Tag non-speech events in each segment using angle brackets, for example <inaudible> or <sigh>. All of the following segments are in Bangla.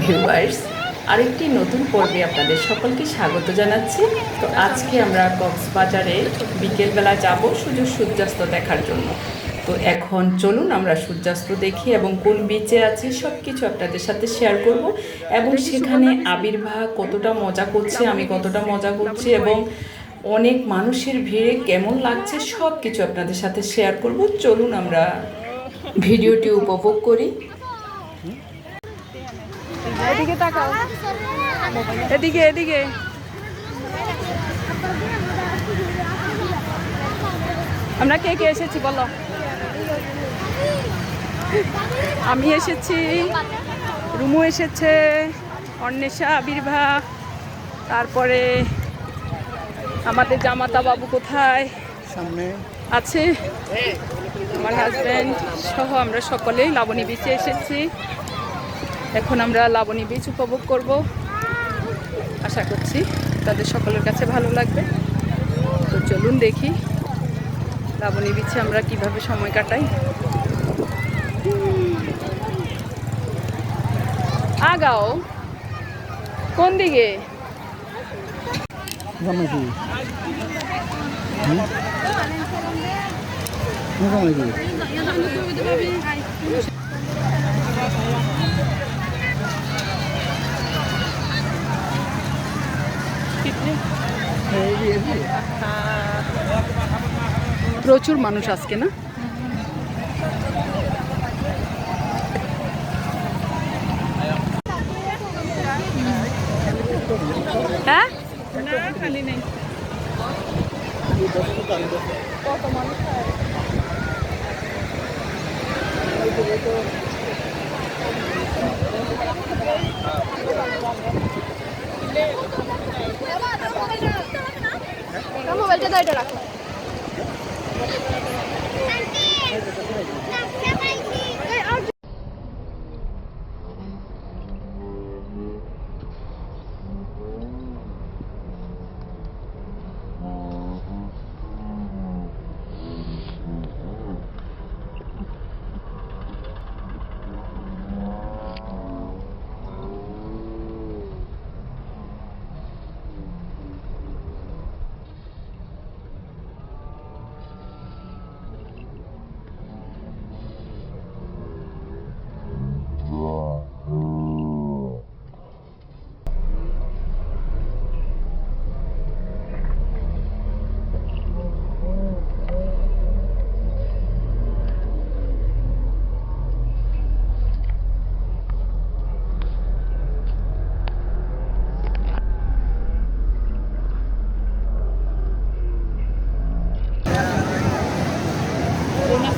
ভিউয়ার্স, আরেকটি নতুন পর্বে আপনাদের সকলকে স্বাগত জানাচ্ছি। তো আজকে আমরা কক্সবাজারে বিকেলবেলা যাব শুধু সূর্যাস্ত দেখার জন্য। তো এখন চলুন আমরা সূর্যাস্ত দেখি এবং কোন বিচে আছি সব কিছু আপনাদের সাথে শেয়ার করব। এবং সেখানে আবির্ভাব কতটা মজা করছে, আমি কতটা মজা করছি এবং অনেক মানুষের ভিড়ে কেমন লাগছে সব কিছু আপনাদের সাথে শেয়ার করব। চলুন আমরা ভিডিওটি উপভোগ করি। এদিকে তাকাও। এদিকে এদিকে। আমরা কে কে এসেছি বলো? আমি এসেছি রুমু এসেছে অন্বেষা আবির্ভাব তারপরে আমাদের জামাতা বাবু কোথায়? সামনে। আছে। আমার হাজব্যান্ড সহ আমরা সকলেই লাবণী বিচে এসেছি। এখন আমরা লাবণী বিচ উপভোগ করব। আশা করছি তাদের সকলের কাছে ভালো লাগবে। তো চলুন দেখি লাবণী বিচে আমরা কীভাবে সময় কাটাই। আগাও, কোন দিকে? প্রচুর মানুষ আজকে না? হ্যাঁ? খালি নেই মোবাইলটা এটা রাখো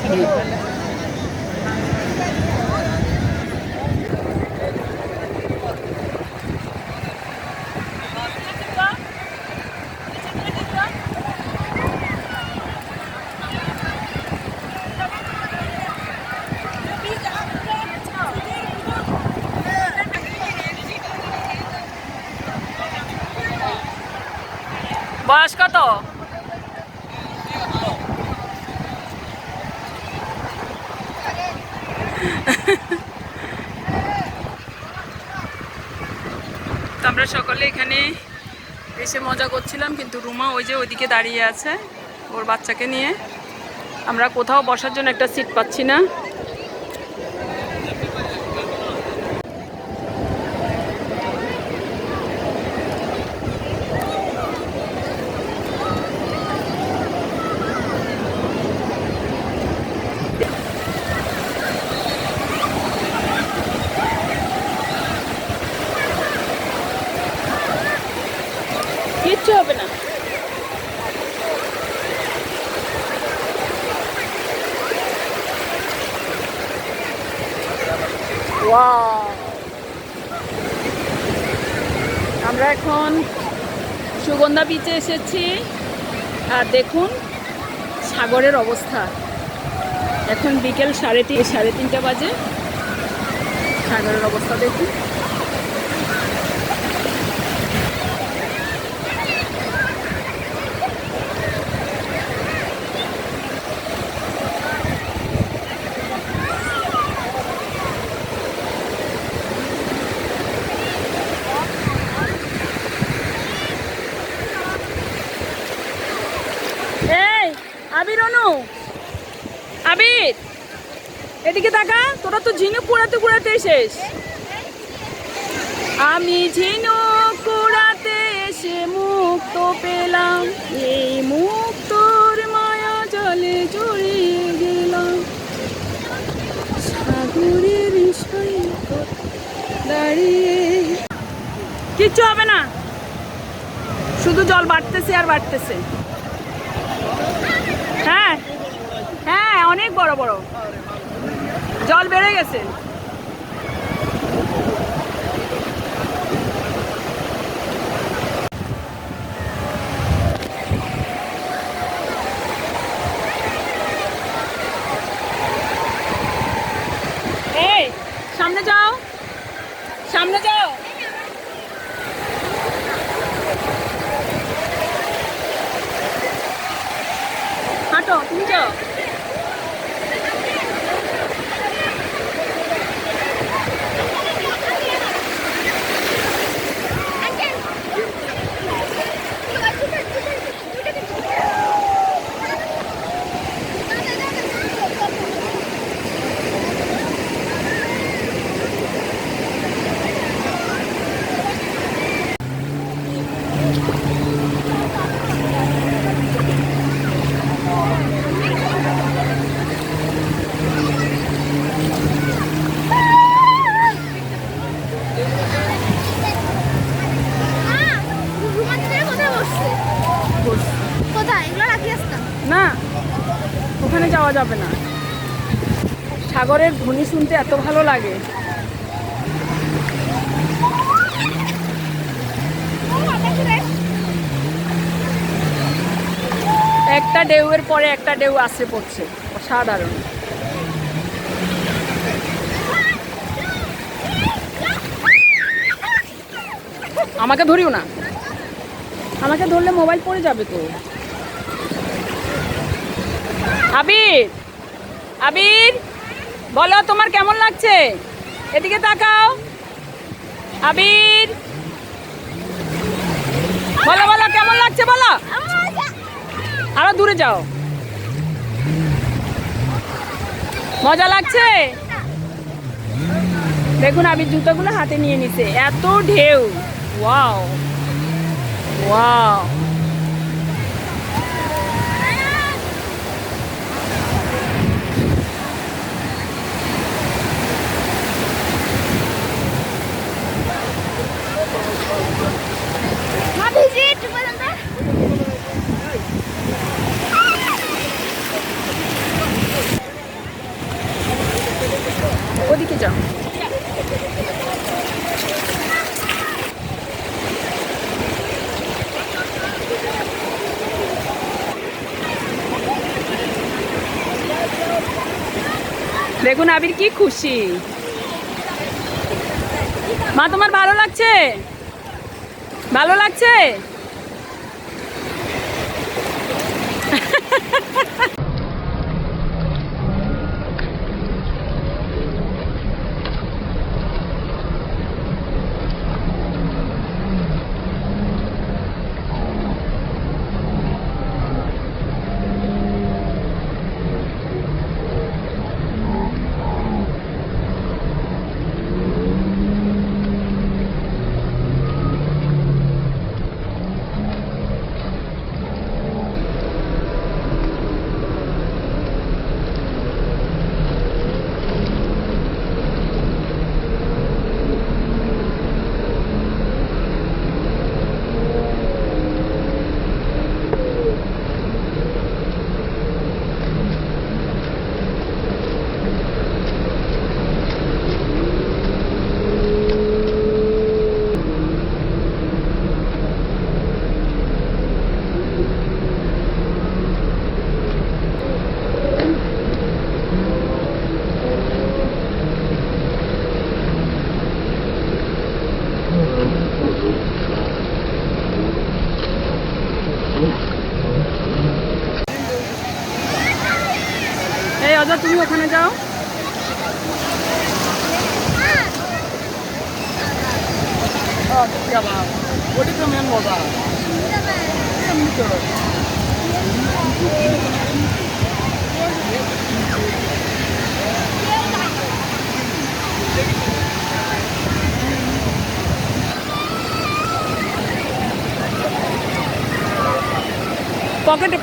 বয়স কত তো আমরা সকলে এখানে এসে মজা করছিলাম, কিন্তু রুমা ওই যে ওইদিকে দাঁড়িয়ে আছে ওর বাচ্চাকে নিয়ে। আমরা কোথাও বসার জন্য একটা সিট পাচ্ছি না কিচ্ছু হবে না Wow! আমরা এখন সুগন্ধা বিচে এসেছি। আর দেখুন, সাগরের অবস্থা। এখন বিকেল সাড়ে তিন সাড়ে তিনটা বাজে। সাগরের অবস্থা দেখুন আবির অনু আবির এদিকে তাকা, তোরা তো ঝিনুক কুড়াতে কুড়াতে শেষ আমি ঝিনুক কুড়াতে এসে মুক্ত পেলাম, এই মুক্তর মায়া জলে জড়িয়ে গেলাম। সাগরের দাঁড়িয়ে। কিচ্ছু হবে না। শুধু জল বাড়তেছে আর বাড়তেছে। হ্যাঁ হ্যাঁ অনেক বড় বড়। জল বেড়ে গেছে এই সামনে যাও সামনে যাও হাঁটো তুমি যাও কোথায় এগুলো রাখি আসতাম না ওখানে যাওয়া যাবে না সাগরের শুনতে এত ভালো লাগে। একটা ঢেউয়ের পরে একটা ঢেউ আসে পড়ছে, অসাধারণ। আমাকে ধরিও না। আমাকে ধরলে মোবাইল পড়ে যাবে তো। আবির আবির। বলো, তোমার কেমন লাগছে? এদিকে তাকাও। আবির। বলো বলো, কেমন লাগছে, বলো। আরও দূরে যাও। মজা লাগছে? দেখুন, আবির জুতোগুলো হাতে নিয়ে নিছে। এত ঢেউ। ওয়াও। ওয়াও মা ভিজি একটু পর্যন্ত ওদিকে যাও আবির কি খুশি? মা তোমার ভালো লাগছে? ভালো লাগছে? ఒకటి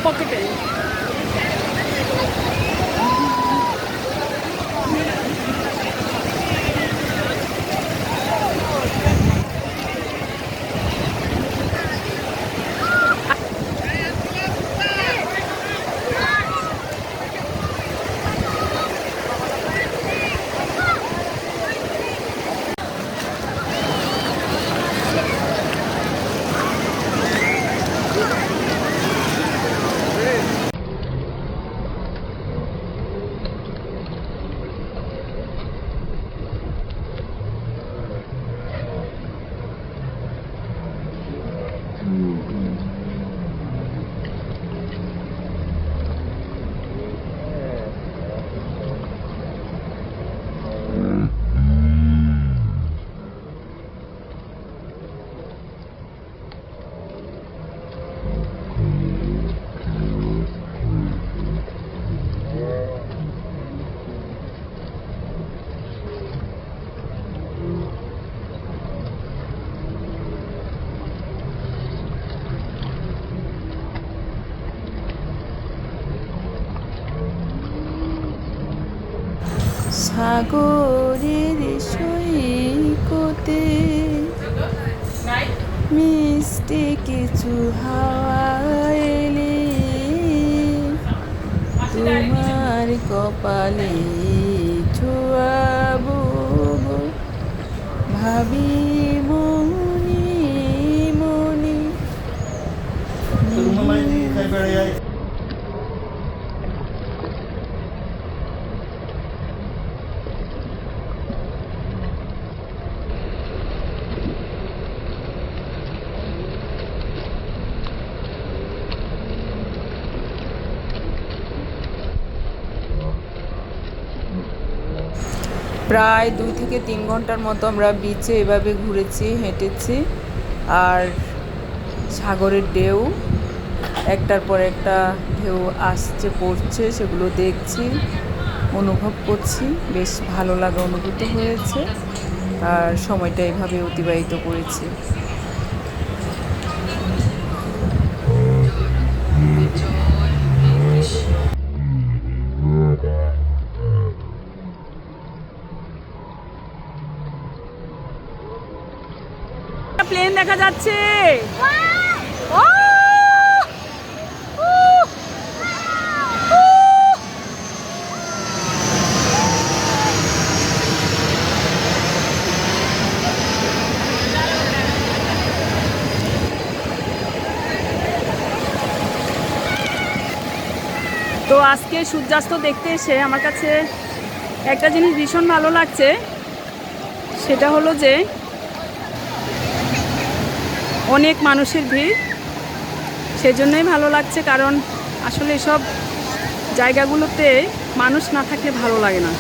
সাগরের সৈকতে মিষ্টি কিছু হাওয়া এলে তোমার কপালে ছোয়াবো ভাবি মনি মনি প্রায় দুই থেকে তিন ঘণ্টার মতো আমরা বিচে এভাবে ঘুরেছি, হেঁটেছি। আর সাগরের ঢেউ, একটার পর একটা ঢেউ আসছে, পড়ছে, সেগুলো দেখছি, অনুভব করছি। বেশ ভালো লাগা অনুভূত হয়েছে। আর সময়টা এভাবে অতিবাহিত করেছি। যাচ্ছে! তো আজকে সূর্যাস্ত দেখতে এসে আমার কাছে একটা জিনিস ভীষণ ভালো লাগছে সেটা হলো যে অনেক মানুষের ভিড়। সেজন্যই ভালো লাগছে কারণ আসলে সব জায়গাগুলোতে মানুষ না থাকলে ভালো লাগে না।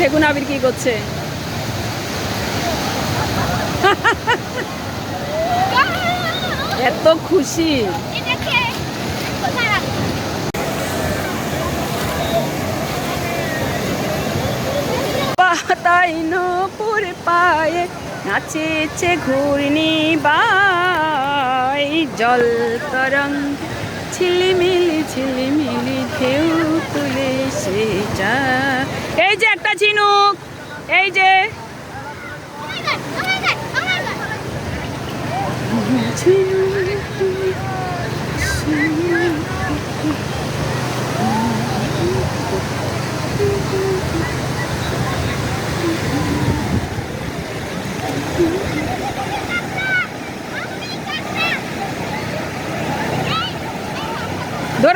দেখুন আবির কি করছে। এত খুশি। পাতাই নপুর পায়ে নাচেছে ঘূর্ণি বাই। জল তরঙ্গ ঝিলিমিলি ঝিলিমিলি ঢেউ তুলে সে যা। এই যে একটা ঝিনুক, এই যে ধরে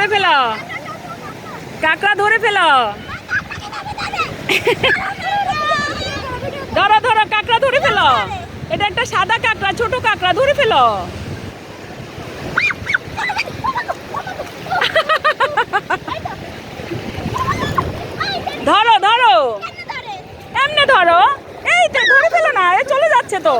ফেলো। কাকড়া ধরে ফেলো। <laughs> ধরো ধরো কাকড়া ধরে ফেলো। এটা একটা সাদা কাঁকড়া, ছোট কাঁকড়া, ধরে ফেলো। ধরো ধরো। এমনি ধরো। এই তো, ধরে ফেলো না, এ চলে যাচ্ছে তো।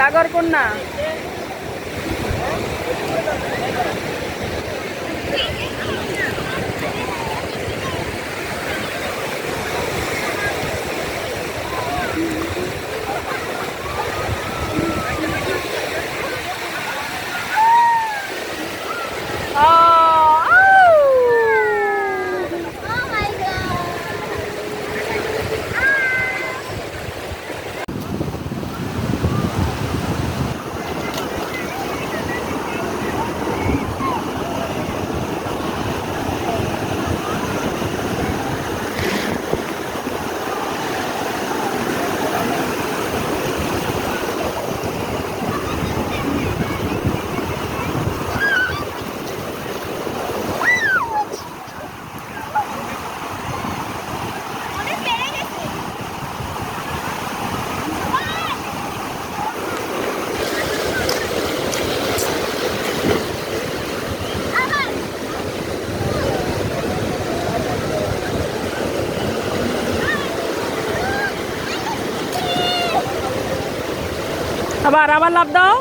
সাগর কন্যা Oh আবার আবার লাভ দাও।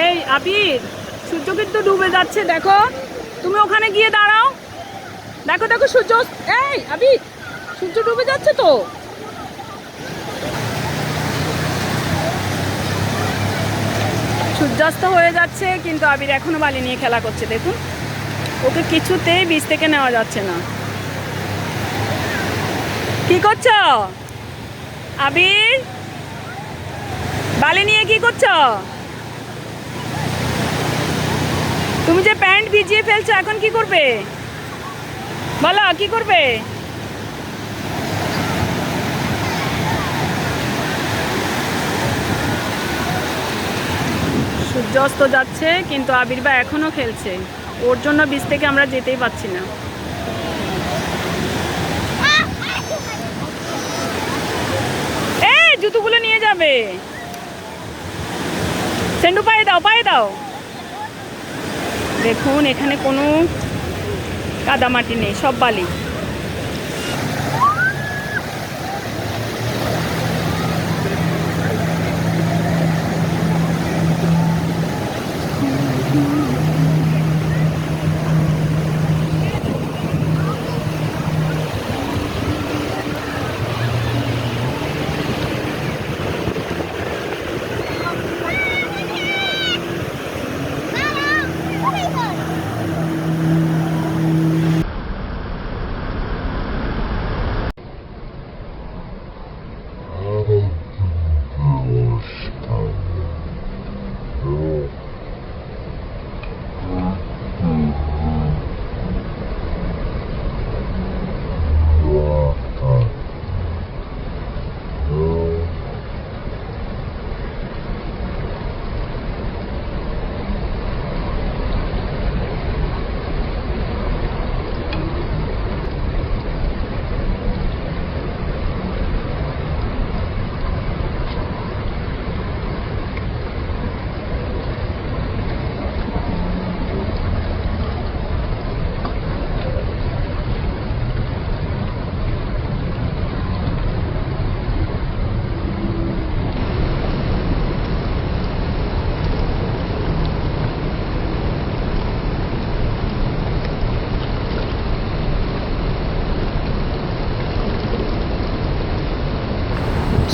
এই, আবির, সূর্য কিন্তু ডুবে যাচ্ছে, দেখো। তুমি ওখানে গিয়ে দাঁড়াও। দেখো দেখো সূর্য, এই, আবির, সূর্য ডুবে যাচ্ছে তো। সূর্যাস্ত হয়ে যাচ্ছে, কিন্তু আবির এখনও বালি নিয়ে খেলা করছে, দেখুন। ওকে কিছুতেই বীজ থেকে নেওয়া যাচ্ছে না। কি করছ? আবির? বালি নিয়ে কি করছ? তুমি যে প্যান্ট ভিজিয়ে ফেলছো, এখন কি করবে? বলো, কি করবে? সূর্যাস্ত যাচ্ছে, কিন্তু আবির্বা এখনও খেলছে। ওর জন্য বীজ থেকে আমরা যেতেই পাচ্ছি না। এই, জুতোগুলো নিয়ে যাবে। সেন্ডু পায়ে দাও পায়ে দাও। দেখুন, এখানে কোনো কাদামাটি নেই, সব বালি।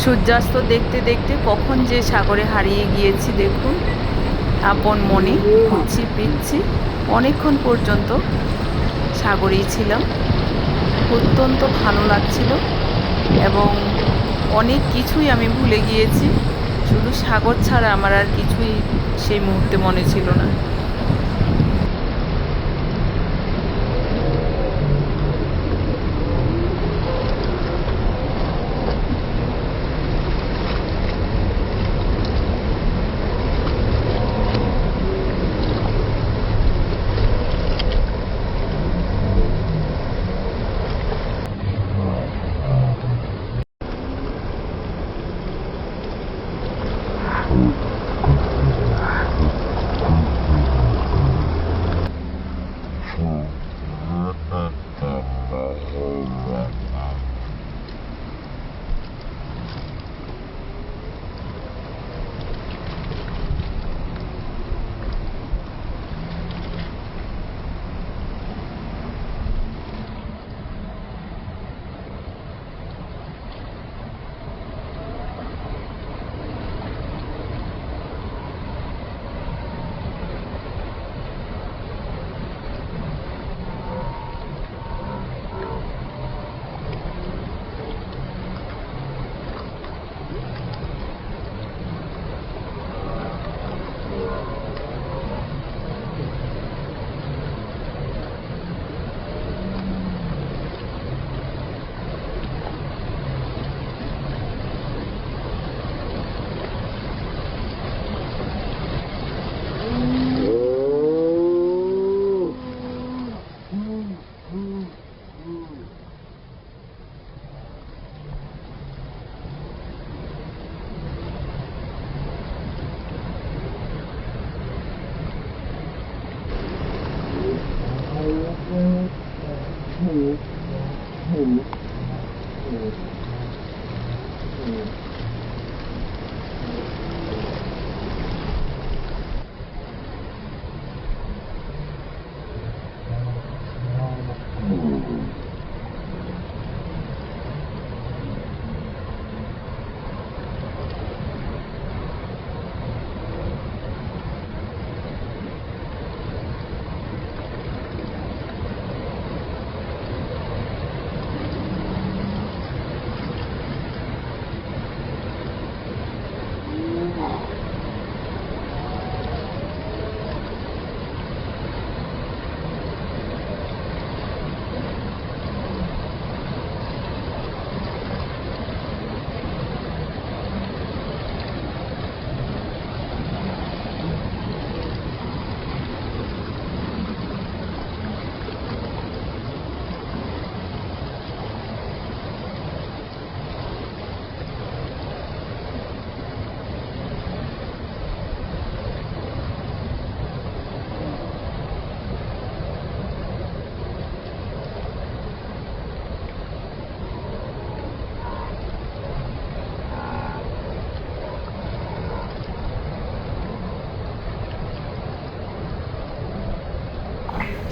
সূর্যাস্ত দেখতে দেখতে কখন যে সাগরে হারিয়ে গিয়েছি দেখুন। আপন মনে ঘুরছি পিচ্ছি অনেকক্ষণ পর্যন্ত সাগরেই ছিলাম। অত্যন্ত ভালো লাগছিল এবং অনেক কিছুই আমি ভুলে গিয়েছি। শুধু সাগর ছাড়া আমার আর কিছুই সেই মুহূর্তে মনে ছিল না। 嗯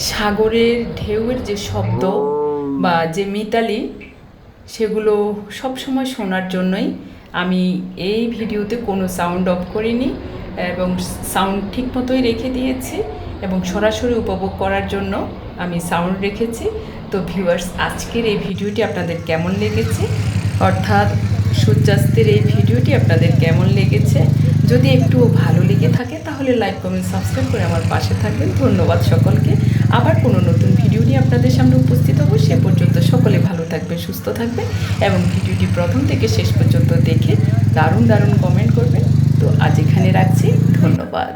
সাগরের ঢেউয়ের যে শব্দ বা যে মিতালি, সেগুলো সব সময় শোনার জন্যই আমি এই ভিডিওতে কোনো সাউন্ড অফ করিনি এবং সাউন্ড ঠিক মতোই রেখে দিয়েছি এবং সরাসরি উপভোগ করার জন্য আমি সাউন্ড রেখেছি। তো ভিউয়ার্স আজকের এই ভিডিওটি আপনাদের কেমন লেগেছে? অর্থাৎ সূর্যাস্তের এই ভিডিওটি আপনাদের কেমন লেগেছে? যদি একটু ভালো লেগে থাকে, তাহলে লাইক কমেন্ট সাবস্ক্রাইব করে আমার পাশে থাকবেন। ধন্যবাদ সকলকে। আবার কোনো নতুন ভিডিও নিয়ে আপনাদের সামনে উপস্থিত হব। সে পর্যন্ত সকলে ভালো থাকবে সুস্থ থাকবে এবং ভিডিওটি প্রথম থেকে শেষ পর্যন্ত দেখে দারুণ দারুণ কমেন্ট করবেন। তো আজ এখানে রাখছি। ধন্যবাদ।